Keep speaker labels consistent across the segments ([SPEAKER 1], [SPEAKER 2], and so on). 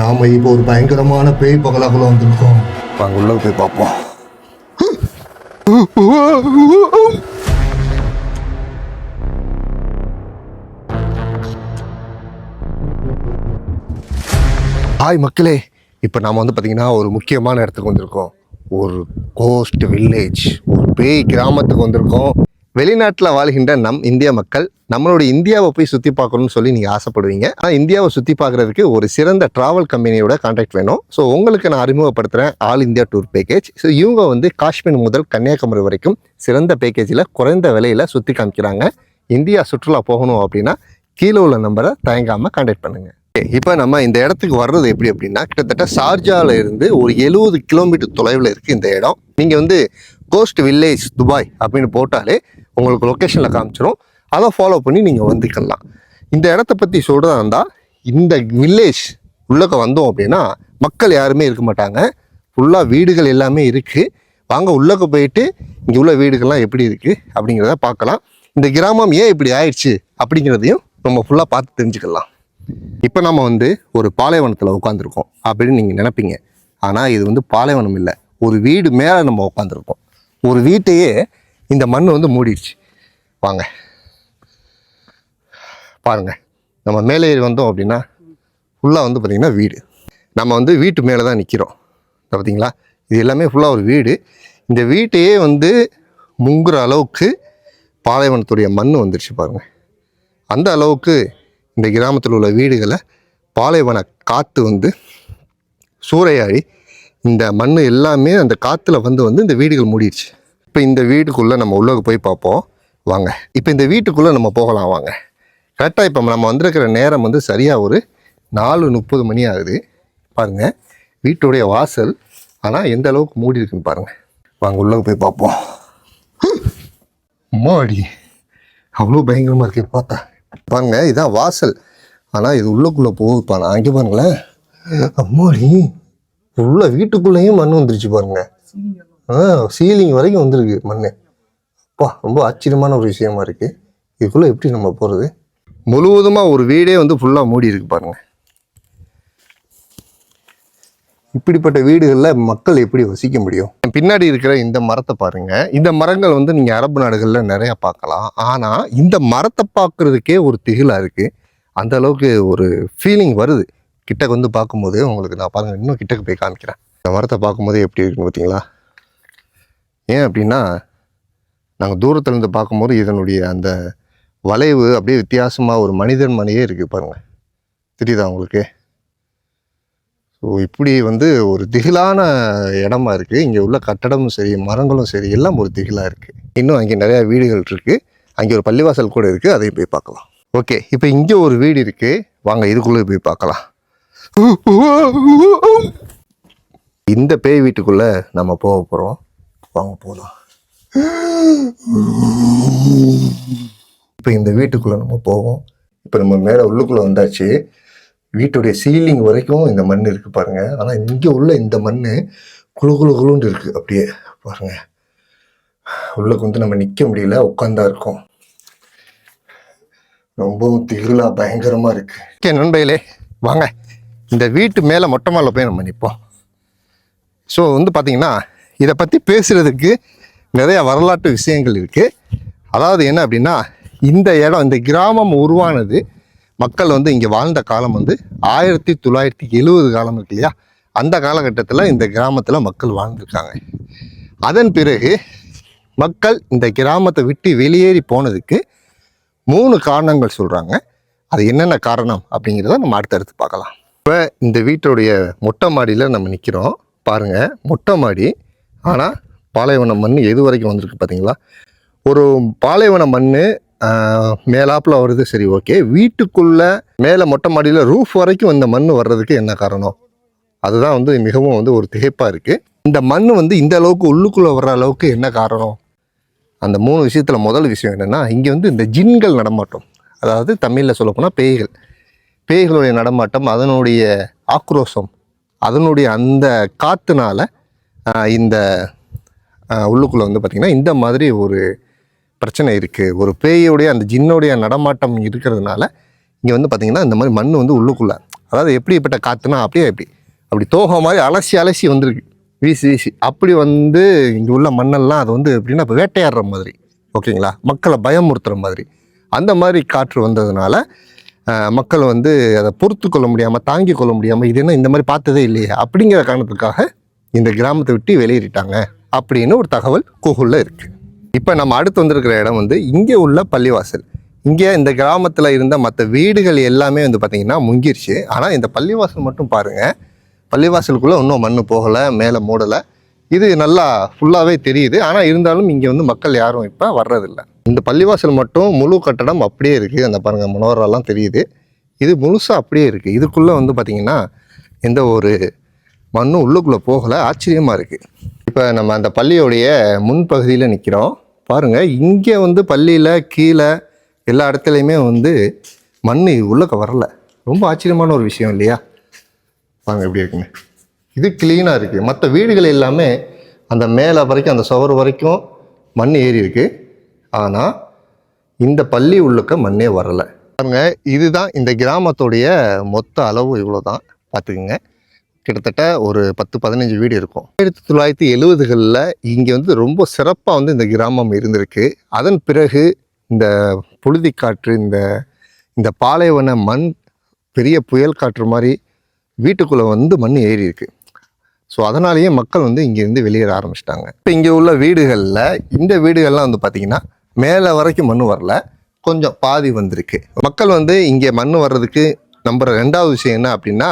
[SPEAKER 1] நாம இப்போ ஒரு பயங்கரமான பேய் பகலாக்குள்ள வந்திருக்கோம். வாங்க உள்ள போய் பார்ப்போம். ஹாய் மக்களே. இப்போ நாம வந்து பார்த்தீங்கன்னா ஒரு முக்கியமான இடத்துக்கு வந்திருக்கோம். ஒரு கோஸ்ட் வில்லேஜ் ஒரு பேய் கிராமத்துக்கு வந்திருக்கோம். வெளிநாட்டில் வாழ்கின்ற நம் இந்திய மக்கள் நம்மளோட இந்தியாவை போய் சுற்றி பார்க்கணும்னு சொல்லி நீங்கள் ஆசைப்படுவீங்க. ஆனால் இந்தியாவை சுற்றி பார்க்குறதுக்கு ஒரு சிறந்த ட்ராவல் கம்பெனியோட கான்டாக்ட் வேணும். ஸோ உங்களுக்கு நான் அறிமுகப்படுத்துகிறேன் all India tour package so இவங்க வந்து காஷ்மீர் முதல் கன்னியாகுமரி வரைக்கும் சிறந்த பேக்கேஜில் குறைந்த விலையில் சுற்றி காமிக்கிறாங்க. இந்தியா சுற்றுலா போகணும் அப்படின்னா கீழே உள்ள நம்பரை தயங்காமல் கான்டாக்ட் பண்ணுங்கள் இப்போ நம்ம இந்த இடத்துக்கு வர்றது எப்படி அப்படின்னா கிட்டத்தட்ட ஷார்ஜால இருந்து ஒரு எழுபது கிலோமீட்டர் தொலைவில் இருக்குது இந்த இடம். நீங்கள் வந்து கோஸ்ட் வில்லேஜ் துபாய் அப்படின்னு போட்டாலே உங்களுக்கு லொக்கேஷனில் காமிச்சிடும் அதை ஃபாலோ பண்ணி நீங்கள் வந்துக்கலாம். இந்த இடத்த பற்றி சொல்கிறதா இருந்தால் இந்த வில்லேஜ் உள்ளக்க வந்தோம் அப்படின்னா மக்கள் யாருமே இருக்க மாட்டாங்க. ஃபுல்லாக வீடுகள் எல்லாமே இருக்குது வாங்க உள்ளக்க போயிட்டு இங்கே உள்ள வீடுகள்லாம் எப்படி இருக்குது அப்படிங்கிறத பார்க்கலாம். இந்த கிராமம் ஏன் இப்படி ஆயிடுச்சு அப்படிங்கிறதையும் நம்ம ஃபுல்லாக பார்த்து தெரிஞ்சுக்கலாம். இப்போ நம்ம வந்து ஒரு பாலைவனத்தில் உட்காந்துருக்கோம் அப்படின்னு நீங்கள் நினைப்பீங்க. ஆனால் இது வந்து பாலைவனம் இல்லை. ஒரு வீடு மேலே நம்ம உட்காந்துருக்கோம் ஒரு வீட்டையே இந்த மண் வந்து மூடிடுச்சு. வாங்க. பாருங்க. நம்ம மேலே ஏறி வந்தோம் அப்படின்னா ஃபுல்லாக வந்து பார்த்திங்கன்னா வீடு. நம்ம வந்து வீட்டு மேலே தான் நிற்கிறோம் பார்த்தீங்களா இது எல்லாமே ஃபுல்லாக ஒரு வீடு. இந்த வீட்டையே வந்து முங்குற அளவுக்கு பாலைவனத்துடைய மண் வந்துருச்சு பாருங்கள் அந்த அளவுக்கு இந்த கிராமத்தில் உள்ள வீடுகளை பாலைவன காற்று வந்து சூறையாடி இந்த மண் எல்லாமே அந்த காற்றுல வந்து வந்து இந்த வீடுகள் மூடிடுச்சு. இப்போ இந்த வீட்டுக்குள்ளே நம்ம உள்ளே போய் பார்ப்போம். வாங்க. இப்போ இந்த வீட்டுக்குள்ளே நம்ம போகலாம் வாங்க. கரெக்டாக இப்போ நம்ம வந்திருக்கிற நேரம் வந்து சரியாக ஒரு நாலு முப்பது மணி ஆகுது. பாருங்கள் வீட்டுடைய வாசல். ஆனால் எந்த அளவுக்கு மூடி இருக்குன்னு பாருங்கள் வாங்க உள்ளே போய் பார்ப்போம். அம்மாடி அவ்வளோ பயங்கரமாக இருக்கு பார்த்தா. பாருங்க இதான் வாசல். ஆனால் இது உள்ளக்குள்ளே போகுதுப்பா. நான் அங்கே பாருங்களேன். அம்மாடி உள்ள வீட்டுக்குள்ளேயும் மண் வந்துருச்சு பாருங்கள் சீலிங் வரைக்கும் வந்திருக்கு மண் அப்பா ரொம்ப ஆச்சரியமான ஒரு விஷயமா இருக்குது இதுக்குள்ளே எப்படி நம்ம போகிறது முழுவதுமாக ஒரு வீடே வந்து ஃபுல்லாக மூடி இருக்கு பாருங்கள் இப்படிப்பட்ட வீடுகளில் மக்கள் எப்படி வசிக்க முடியும்? பின்னாடி இருக்கிற இந்த மரத்தை பாருங்க. இந்த மரங்கள் வந்து நீங்கள் அரபு நாடுகளில் நிறையா பார்க்கலாம். ஆனால் இந்த மரத்தை பார்க்குறதுக்கே ஒரு திகிலாக இருக்குது அந்த அளவுக்கு ஒரு ஃபீலிங் வருது. கிட்டக்கு வந்து பார்க்கும்போது உங்களுக்கு நான் பாருங்க இன்னும் கிட்டக்கு போய் காமிக்கிறேன். இந்த மரத்தை பார்க்கும்போது எப்படி இருக்குன்னு பார்த்தீங்களா ஏன் அப்படின்னா நாங்கள் தூரத்துலேருந்து பார்க்கும்போது இதனுடைய அந்த வளைவு அப்படியே வித்தியாசமாக ஒரு மனிதன் மணியே இருக்குது பாருங்கள் தெரியுதா உங்களுக்கு? ஸோ இப்படி வந்து ஒரு திகிலான இடமா இருக்குது இங்கே உள்ள கட்டடமும் சரி மரங்களும் சரி எல்லாம் ஒரு திகிலாக இருக்குது இன்னும் அங்கே நிறையா வீடுகள் இருக்குது அங்கே ஒரு பள்ளிவாசல் கூட இருக்குது அதையும் போய் பார்க்கலாம். ஓகே இப்போ இங்கே ஒரு வீடு இருக்குது வாங்க இதுக்குள்ளே போய் பார்க்கலாம். இந்த பேய் வீட்டுக்குள்ளே நம்ம போக போகிறோம் வாங்க போகலாம் இப்போ இந்த வீட்டுக்குள்ளே நம்ம போவோம். இப்போ நம்ம மேலே உள்ளுக்குள்ளே வந்தாச்சு. வீட்டுடைய சீலிங் வரைக்கும் இந்த மண் இருக்குது பாருங்கள் ஆனால் இங்கே உள்ள இந்த மண் குளு குளு குழுண்டு இருக்குது அப்படியே பாருங்கள் உள்ளுக்கு வந்து நம்ம நிற்க முடியல. உட்காந்தா இருக்கோம். ரொம்பவும் திகிலா பயங்கரமாக இருக்கு. ஓகே நண்பையிலே வாங்க. இந்த வீட்டு மேலே மொட்டை மேலே போய் நம்ம நிற்போம் ஸோ வந்து பார்த்தீங்கன்னா இதை பற்றி பேசுகிறதுக்கு நிறைய வரலாற்று விஷயங்கள் இருக்குது அதாவது என்ன அப்படின்னா இந்த இடம் இந்த கிராமம் உருவானது மக்கள் வந்து இங்கே வாழ்ந்த காலம் வந்து ஆயிரத்தி தொள்ளாயிரத்தி எழுவது காலம் இருக்கு இல்லையா? அந்த காலகட்டத்தில் இந்த கிராமத்தில் மக்கள் வாழ்ந்துருக்காங்க. அதன் பிறகு மக்கள் இந்த கிராமத்தை விட்டு வெளியேறி போனதுக்கு மூணு காரணங்கள் சொல்கிறாங்க அது என்னென்ன காரணம் அப்படிங்கிறத நம்ம அடுத்தடுத்து பார்க்கலாம். இப்போ இந்த வீட்டுடைய மொட்டை மாடியில் நம்ம நிற்கிறோம் பாருங்கள் மொட்டை மாடி ஆனால் பாலைவன மண் எது வரைக்கும் வந்திருக்கு பார்த்தீங்களா ஒரு பாலைவன மண் மேலாப்பில் வருது. சரி ஓகே. வீட்டுக்குள்ளே மேலே மொட்டை மாடியில் ரூஃப் வரைக்கும் இந்த மண் வர்றதுக்கு என்ன காரணம்? அதுதான் வந்து மிகவும் வந்து ஒரு திகைப்பாக இருக்குது இந்த மண் வந்து இந்த அளவுக்கு உள்ளுக்குள்ளே வர்ற அளவுக்கு என்ன காரணம்? அந்த மூணு விஷயத்தில் முதல் விஷயம் என்னென்னா இங்கே வந்து இந்த ஜின்கள் நடமாட்டம். அதாவது தமிழில் சொல்லப்போனால் பேய்கள். பேய்களுடைய நடமாட்டம் அதனுடைய ஆக்ரோஷம் அதனுடைய அந்த காற்றுனால இந்த உள்ளுக்குள்ளே வந்து பார்த்திங்கன்னா இந்த மாதிரி ஒரு பிரச்சனை இருக்குது ஒரு பேயோடைய அந்த ஜின்னுடைய நடமாட்டம் இருக்கிறதுனால இங்கே வந்து பார்த்திங்கன்னா இந்த மாதிரி மண் வந்து உள்ளுக்குள்ளே. அதாவது எப்படிப்பட்ட காற்றுனா அப்படியே எப்படி அப்படி தோகை மாதிரி அலசி அலசி வந்திருக்கு. வீசி வீசி. அப்படி வந்து இங்கே உள்ள மண்ணெல்லாம் அது வந்து எப்படின்னா இப்போ வேட்டையாடுற மாதிரி. ஓகேங்களா? மக்களை பயமுறுத்துகிற மாதிரி. அந்த மாதிரி காற்று வந்ததுனால மக்கள் வந்து அதை பொறுத்து கொள்ள முடியாமல் தாங்கி கொள்ள முடியாமல் இது என்ன இந்த மாதிரி பார்த்ததே இல்லையே அப்படிங்கிற காரணத்துக்காக இந்த கிராமத்தை விட்டு வெளியேறிட்டாங்க அப்படின்னு ஒரு தகவல் கூகுளில் இருக்குது இப்போ நம்ம அடுத்து வந்திருக்கிற இடம் வந்து இங்கே உள்ள பள்ளிவாசல். இங்கே இந்த கிராமத்தில் இருந்த மற்ற வீடுகள் எல்லாமே வந்து பார்த்திங்கன்னா முங்கிருச்சு. ஆனால் இந்த பள்ளிவாசல் மட்டும் பாருங்கள் பள்ளிவாசலுக்குள்ளே இன்னும் மண் போகலை மேலே மூடலை. இது நல்லா ஃபுல்லாகவே தெரியுது. ஆனால் இருந்தாலும் இங்கே வந்து மக்கள் யாரும் இப்போ வர்றதில்ல. இந்த பள்ளிவாசல் மட்டும் முழு கட்டடம் அப்படியே இருக்குது அந்த பாருங்கள் மனோரெல்லாம் தெரியுது. இது முழுசாக அப்படியே இருக்குது இதுக்குள்ளே வந்து பார்த்திங்கன்னா எந்த ஒரு மண்ணும் உள்ளுக்குள்ளே போகலை ஆச்சரியமாக இருக்குது இப்போ நம்ம அந்த பள்ளியோடைய முன்பகுதியில் நிற்கிறோம் பாருங்கள் இங்கே வந்து பள்ளியில் கீழே எல்லா இடத்துலையுமே வந்து மண் உள்ளக்க வரலை. ரொம்ப ஆச்சரியமான ஒரு விஷயம் இல்லையா? பாருங்கள் எப்படி இருக்குங்க இது க்ளீனாக இருக்குது மற்ற வீடுகள் எல்லாமே அந்த மேலே வரைக்கும் அந்த சுவர் வரைக்கும் மண் ஏறி இருக்குது ஆனால் இந்த பள்ளி உள்ளுக்க மண்ணே வரலை. பாருங்கள் இதுதான் இந்த கிராமத்துடைய மொத்த அளவு இவ்வளோ தான் பார்த்துக்குங்க. கிட்டத்தட்ட ஒரு பத்து பதினஞ்சு வீடு இருக்கும். ஆயிரத்தி தொள்ளாயிரத்தி எழுபதுகளில் இங்கே வந்து ரொம்ப சிறப்பாக வந்து இந்த கிராமம் இருந்திருக்கு. அதன் பிறகு இந்த புழுதிக்காற்று இந்த இந்த பாலைவன மண் பெரிய புயல் காற்று மாதிரி வீட்டுக்குள்ளே வந்து மண் ஏறி இருக்குது ஸோ அதனாலேயே மக்கள் வந்து இங்கேருந்து வெளியேற ஆரம்பிச்சிட்டாங்க. இப்போ இங்கே உள்ள வீடுகளில் இந்த வீடுகள்லாம் வந்து பார்த்திங்கன்னா மேலே வரைக்கும் மண் வரல. கொஞ்சம் பாதி வந்திருக்கு. மக்கள் வந்து இங்கே மண் வர்றதுக்கு நம்புகிற ரெண்டாவது விஷயம் என்ன அப்படின்னா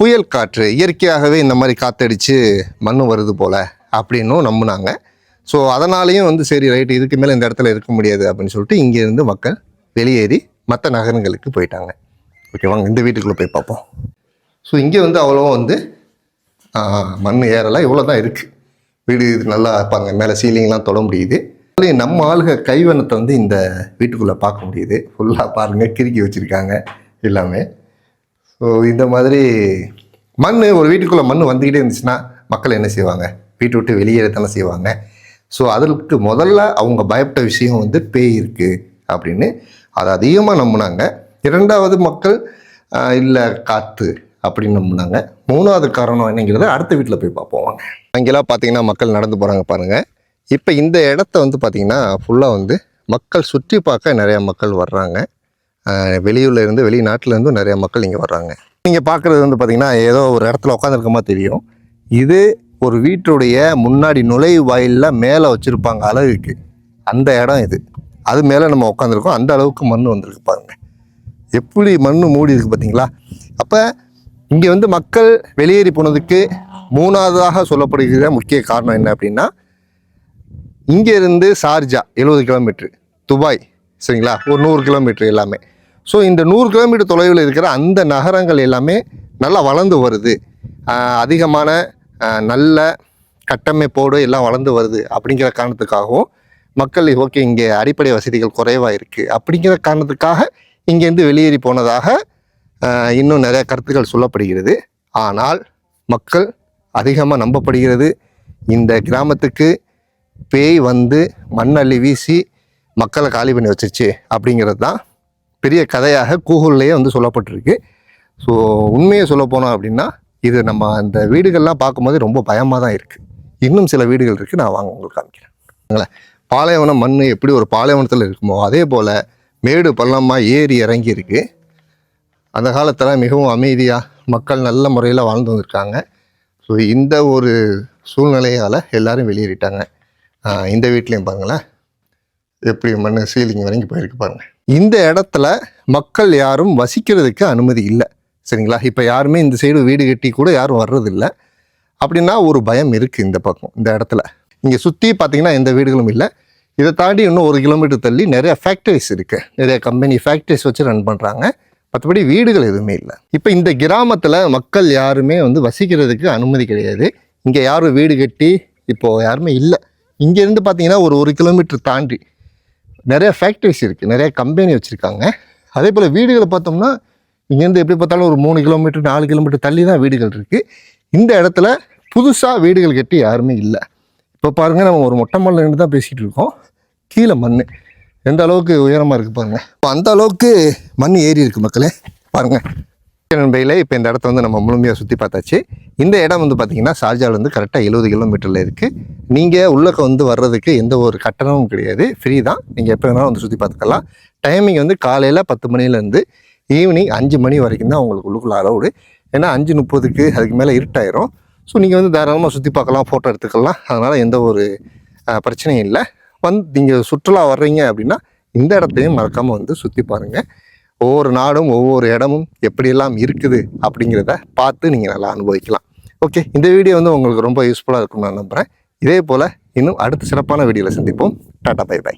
[SPEAKER 1] புயல் காற்று இயற்கையாகவே இந்த மாதிரி காத்தடிச்சு மண் வருது போல் அப்படின்னும் நம்பினாங்க. ஸோ அதனாலேயும் வந்து சரி ரைட்டு இதுக்கு மேலே இந்த இடத்துல இருக்க முடியாது அப்படின்னு சொல்லிட்டு இங்கேருந்து மக்கள் வெளியேறி மற்ற நகரங்களுக்கு போயிட்டாங்க. ஓகே வாங்க இந்த வீட்டுக்குள்ளே போய் பார்ப்போம். ஸோ இங்கே வந்து அவ்வளோவா வந்து மண் ஏறலாம் இவ்வளோ தான் இருக்குது வீடு இது நல்லா இருப்பாங்க மேலே சீலிங்லாம் தொட முடியுது. அதுலயும் நம்ம ஆளுக கைவனத்தை வந்து இந்த வீட்டுக்குள்ளே பார்க்க முடியுது. ஃபுல்லாக பாருங்கள் கிறுக்கி வச்சுருக்காங்க எல்லாமே. ஸோ இந்த மாதிரி மண் ஒரு வீட்டுக்குள்ளே மண் வந்துக்கிட்டே இருந்துச்சுன்னா மக்கள் என்ன செய்வாங்க? வீட்டை விட்டு வெளியேற தானே செய்வாங்க. ஸோ அதற்கு முதல்ல அவங்க பயப்பட்ட விஷயம் வந்து பேய் இருக்குது அப்படின்னு. அதை அதிகமாக நம்பினாங்க. இரண்டாவது மக்கள் இல்லை காற்று அப்படின்னு நம்பினாங்க. மூணாவது காரணம் என்னங்கிறத அடுத்த வீட்டில் போய் பார்ப்போம் வாங்க. அங்கெல்லாம் பார்த்தீங்கன்னா மக்கள் நடந்து போகிறாங்க பாருங்கள் இப்போ இந்த இடத்த வந்து பார்த்தீங்கன்னா ஃபுல்லாக வந்து மக்கள் சுற்றி பார்க்க நிறையா மக்கள் வர்றாங்க. வெளியூர்லேருந்து இருந்து வெளிநாட்டுல நிறைய மக்கள் இங்கே வர்றாங்க. நீங்கள் பார்க்குறது வந்து பார்த்திங்கன்னா ஏதோ ஒரு இடத்துல உட்காந்துருக்கமா தெரியும். இது ஒரு வீட்டுடைய முன்னாடி நுழைவு வாயிலில் மேலே வச்சுருப்பாங்க அழகுக்கு. அந்த இடம் இது. அது மேலே நம்ம உட்காந்துருக்கோம் அந்த அளவுக்கு மண் வந்திருக்கு பாருங்க. எப்படி மண் மூடி இருக்கு பார்த்தீங்களா அப்போ இங்கே வந்து மக்கள் வெளியேறி போனதுக்கு மூணாவதாக சொல்லப்படுகிற முக்கிய காரணம் என்ன அப்படின்னா இங்கேருந்து சார்ஜா எழுபது கிலோமீட்ரு துபாய் சரிங்களா? ஒரு நூறு கிலோமீட்ரு எல்லாமே. ஸோ இந்த நூறு கிலோமீட்டர் தொலைவில் இருக்கிற அந்த நகரங்கள் எல்லாமே நல்லா வளர்ந்து வருது. அதிகமான நல்ல கட்டமைப்போடு எல்லாம் வளர்ந்து வருது அப்படிங்கிற காரணத்துக்காகவும் மக்கள் ஓகே இங்கே அடிப்படை வசதிகள் குறைவாக இருக்குது அப்படிங்கிற காரணத்துக்காக இங்கேருந்து வெளியேறி போனதாக இன்னும் நிறைய கருத்துக்கள் சொல்லப்படுகிறது. ஆனால் மக்கள் அதிகமாக நம்பப்படுகிறது. இந்த கிராமத்துக்கு பேய் வந்து மண்ணள்ளி வீசி மக்களை காலி பண்ணி வச்சிருச்சு அப்படிங்கிறது தான் பெரிய கதையாக கூகுள்லேயே வந்து சொல்லப்பட்டிருக்கு. ஸோ உண்மையை சொல்ல போனோம் அப்படின்னா இது நம்ம அந்த வீடுகள்லாம் பார்க்கும்போது ரொம்ப பயமாக தான் இருக்குது இன்னும் சில வீடுகள் இருக்குது நான் வாங்க உங்களுக்கு காமிக்கிறேன். பாலைவனம் மண் எப்படி ஒரு பாலைவனத்தில் இருக்குமோ அதே போல் மேடு பள்ளமாக ஏறி இறங்கி இருக்கு. அந்த காலத்தில் மிகவும் அமைதியாக மக்கள் நல்ல முறையில் வாழ்ந்து வந்திருக்காங்க. ஸோ இந்த ஒரு சூழ்நிலையால் எல்லோரும் வெளியேறிட்டாங்க. இந்த வீட்லேயும் பாருங்களேன். எப்படி மண் சீலிங் வரைக்கும் போயிருக்கு பாருங்கள் இந்த இடத்துல மக்கள் யாரும் வசிக்கிறதுக்கு அனுமதி இல்லை. சரிங்களா? இப்போ யாருமே இந்த சைடு வீடு கட்டி கூட யாரும் வர்றதில்லை. அப்படின்னா ஒரு பயம் இருக்குது இந்த பக்கம் இந்த இடத்துல. இங்கே சுற்றி பார்த்தீங்கன்னா எந்த வீடுகளும் இல்லை. இதை தாண்டி இன்னும் ஒரு கிலோமீட்டர் தள்ளி நிறைய ஃபேக்டரிஸ் இருக்குது நிறைய கம்பெனி ஃபேக்டரிஸ் வச்சு ரன் பண்ணுறாங்க மற்றபடி வீடுகள் எதுவுமே இல்லை. இப்போ இந்த கிராமத்தில் மக்கள் யாருமே வந்து வசிக்கிறதுக்கு அனுமதி கிடையாது. இங்கே யாரும் வீடு கட்டி இப்போது யாருமே இல்லை. இங்கேருந்து பார்த்தீங்கன்னா ஒரு ஒரு கிலோமீட்டர் தாண்டி நிறைய ஃபேக்ட்ரிஸ் இருக்குது நிறைய கம்பெனி வச்சுருக்காங்க. அதே போல் வீடுகளை பார்த்தோம்னா இங்கேருந்து எப்படி பார்த்தாலும் ஒரு மூணு கிலோமீட்டர் நாலு கிலோமீட்டர் தள்ளி தான் வீடுகள் இருக்குது இந்த இடத்துல புதுசாக வீடுகள் கட்டி யாருமே இல்லை. இப்போ பாருங்கள் நம்ம ஒரு மொட்டை மலையில் நின்று தான் பேசிகிட்டு இருக்கோம். கீழே மண். எந்த அளவுக்கு உயரமாக இருக்குது பாருங்கள் இப்போ அந்த அளவுக்கு மண் ஏறி இருக்குது மக்களே. பாருங்கள் நண்பையில் இப்போ இந்த இடத்த வந்து நம்ம முழுமையாக சுற்றி பார்த்தாச்சு. இந்த இடம் வந்து பார்த்தீங்கன்னா ஷார்ஜாவிலேருந்து கரெக்டாக எழுபது கிலோமீட்டரில் இருக்குது நீங்கள் உள்ளக்க வந்து வர்றதுக்கு எந்த ஒரு கட்டணமும் கிடையாது. ஃப்ரீ தான். நீங்கள் எப்போ வேணாலும் வந்து சுற்றி பார்த்துக்கலாம். டைமிங் வந்து காலையில் பத்து மணிலேருந்து ஈவினிங் அஞ்சு மணி வரைக்கும் தான் உங்களுக்கு உள்ளுக்குள்ள அலவுடு ஏன்னா அஞ்சு முப்பதுக்கு அதுக்கு மேலே இருட்டாயிரும். ஸோ நீங்கள் வந்து தாராளமாக சுற்றி பார்க்கலாம் ஃபோட்டோ எடுத்துக்கலாம். அதனால் எந்த ஒரு பிரச்சனையும் இல்லை. வந்து நீங்கள் சுற்றுலா வர்றீங்க அப்படின்னா இந்த இடத்தையும் மறக்காமல் வந்து சுற்றி பாருங்கள் ஒவ்வொரு நாடும் ஒவ்வொரு இடமும் எப்படியெல்லாம் இருக்குது அப்படிங்கிறத பார்த்து நீங்கள் நல்லா அனுபவிக்கலாம். ஓகே இந்த வீடியோ வந்து உங்களுக்கு ரொம்ப யூஸ்ஃபுல்லாக இருக்கும்னு நான் நம்புகிறேன் இதே போல் இன்னும் அடுத்த சிறப்பான வீடியோவில் சந்திப்போம். Tata bye bye.